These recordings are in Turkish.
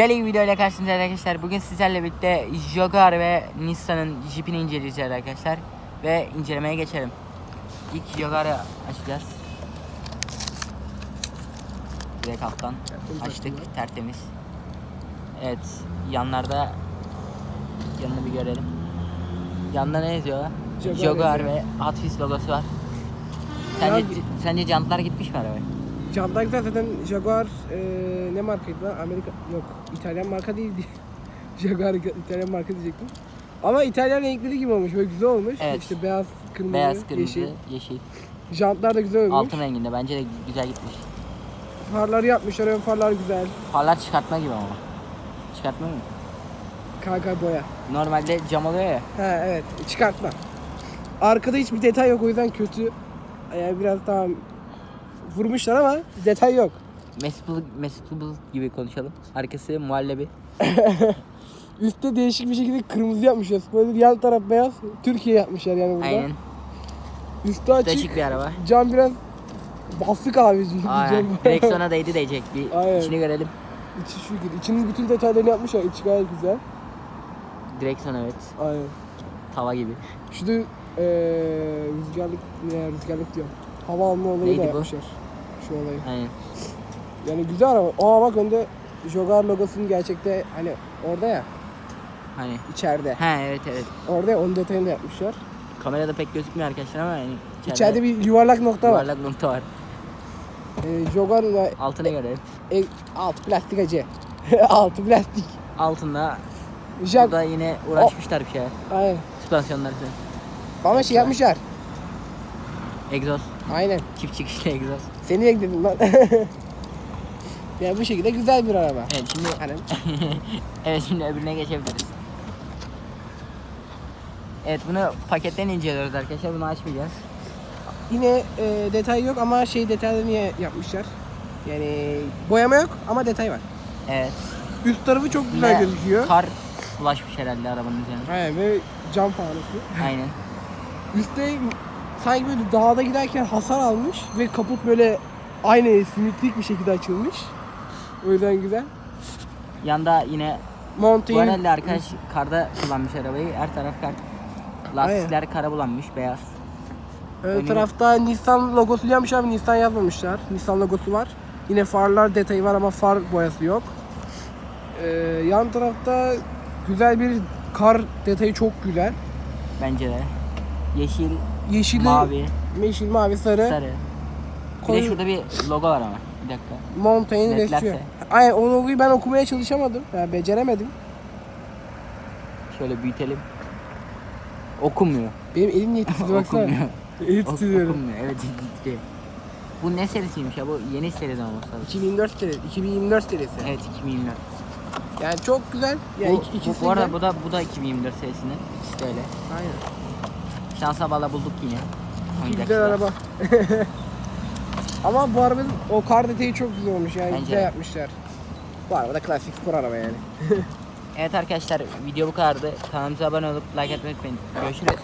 Deli bir video ile karşınızdayız arkadaşlar. Bugün sizlerle birlikte Jaguar ve Nissan'ın Jeep'ini inceleyeceğiz arkadaşlar. Ve incelemeye geçelim. İlk Jaguar'ı açacağız. Direkt alttan açtık. Tertemiz. Evet. Yanlarda yanını bir görelim. Yanında ne yazıyor? Jaguar Jaguar, ve Hot Wheels logosu var. Sence, sence jantlar gitmiş mi arabaya? Jantlar güzel zaten Jaguar eee ne markaydı lan? Amerika yok İtalyan marka değildi. Jaguar İtalyan marka diyecektim. Ama İtalyan renkleri gibi olmuş. Böyle güzel olmuş. Evet. İşte beyaz, kırmızı, Beyaz, kırmızı, yeşil. yeşil. Jantlar da güzel olmuş. Altın renginde bence de güzel gitmiş. Farları yapmışlar. Ön farlar güzel. Farlar çıkartma gibi ama. Çıkartma mı? KK boya. Normalde cam oluyor ya. Ha evet. Çıkartma. Arkada hiçbir detay yok o yüzden kötü. Yani biraz daha vurmuşlar ama detay yok. Mesut Bul- Mesut Bul gibi konuşalım. Arkası muhallebi. Üstte değişik bir şekilde kırmızı yapmışlar. Spoiler yan taraf beyaz. Türkiye yapmışlar yani burada. Aynen. Üstü açık. Değişik bir araba. Cam biraz basık abi. Aynen. Direksiyona değdi diyecek. Bir Aynen. içini görelim. İçi şükür. İçinin bütün detaylarını yapmışlar. İçi gayet güzel. Direksiyon evet. Aynen. Tava gibi. Şurada eee rüzgarlık, ne rüzgarlık diyorum. Hava alma olayı Neydi da bu? yapmışlar. Şu olayı. Aynen. Yani güzel araba. Aa bak önde Jogar logosunun gerçekte hani orada ya Hani. içeride. Ha evet evet. Orada ya onun detayını da yapmışlar. Kamerada pek gözükmüyor arkadaşlar ama yani İçeride, bir yuvarlak nokta var. yuvarlak nokta var. Ee, Jogar'ın da Altına görelim. e, alt plastik acı. altı plastik. Altında Jag burada yine uğraşmışlar bir şeyler. Aynen. Süspansiyonlar falan. Ama şey yapmışlar. Egzoz. Aynen. Çift çıkışlı egzoz. Seni ekledim lan. ya bu şekilde güzel bir araba. Evet şimdi Hani Evet şimdi öbürüne geçebiliriz. Evet bunu paketten inceliyoruz arkadaşlar. Bunu açmayacağız. yine e, detay yok ama şey detaylarını ye- yapmışlar. Yani boyama yok ama detay var. Evet. Üst tarafı çok güzel Yine gözüküyor. Kar ulaşmış herhalde arabanın üzerine. Aynen ve cam fanusu. Aynen. Üstte sanki böyle dağda giderken hasar almış ve kaput böyle aynı simetrik bir şekilde açılmış. O yüzden güzel. Yanda yine Mountain herhalde arkadaş karda kullanmış arabayı. Her taraf kar. Lastikler kara bulanmış beyaz. Ön önü- tarafta Nissan logosu yapmış abi Nissan yazmamışlar. Nissan logosu var. Yine farlar detayı var ama far boyası yok. Ee, yan tarafta güzel bir kar detayı çok güzel. Bence de. Yeşil, Yeşil, mavi, yeşil, mavi, sarı. sarı. Bir de Koyu- şurada bir logo var ama. Bir dakika. Mountain Netlerse. Rescue. Aynen o logoyu ben okumaya çalışamadım. Yani beceremedim. Şöyle büyütelim. Okunmuyor. Benim elim yetkisiz baksana. Okunmuyor. Elim Ok- titriyorum. okunmuyor. Evet gitti. Bu ne serisiymiş ya? Bu yeni seriden olması lazım. 2024 serisi. 2024 serisi. Evet 2024. Yani çok güzel. Yani bu, bu, ikisi bu arada bu da bu da 2024 serisinin. İşte öyle. Aynen. Şansa bala bulduk yine. Güzel araba. Ama bu arabanın o kar detayı çok güzel olmuş yani Bence güzel de. yapmışlar. Bu araba da klasik spor araba yani. Evet arkadaşlar video bu kadardı. Kanalımıza abone olup like etmeyi unutmayın. Görüşürüz.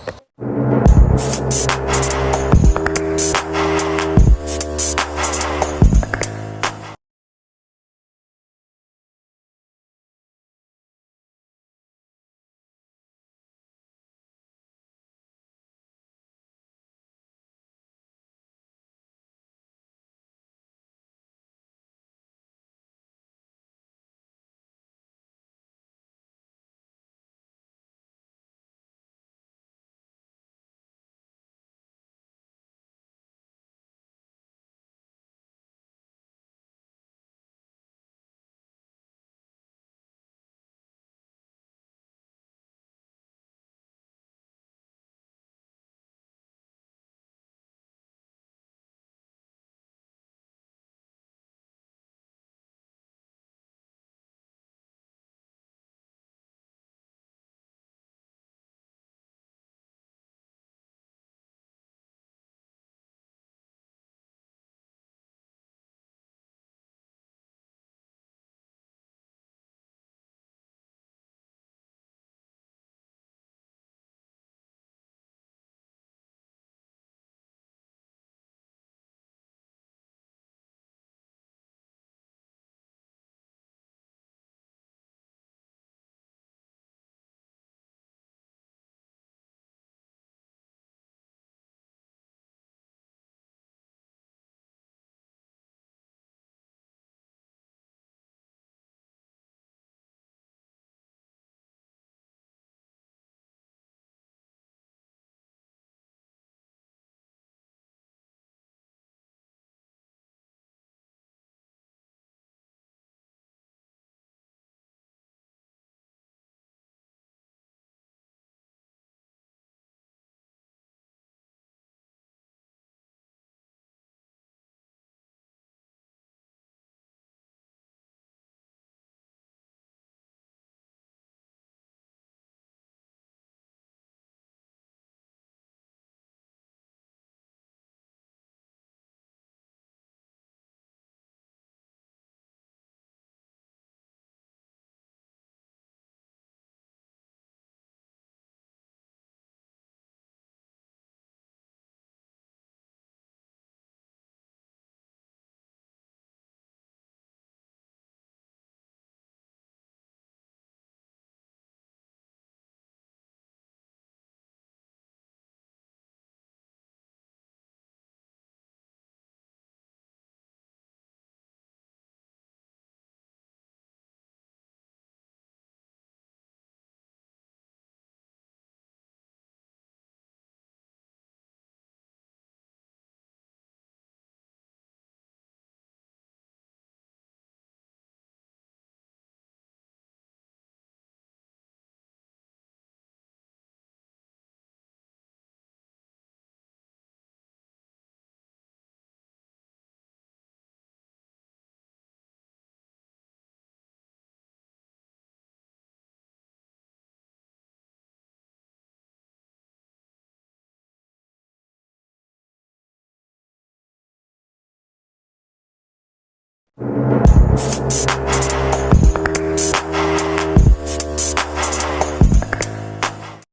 フフフ。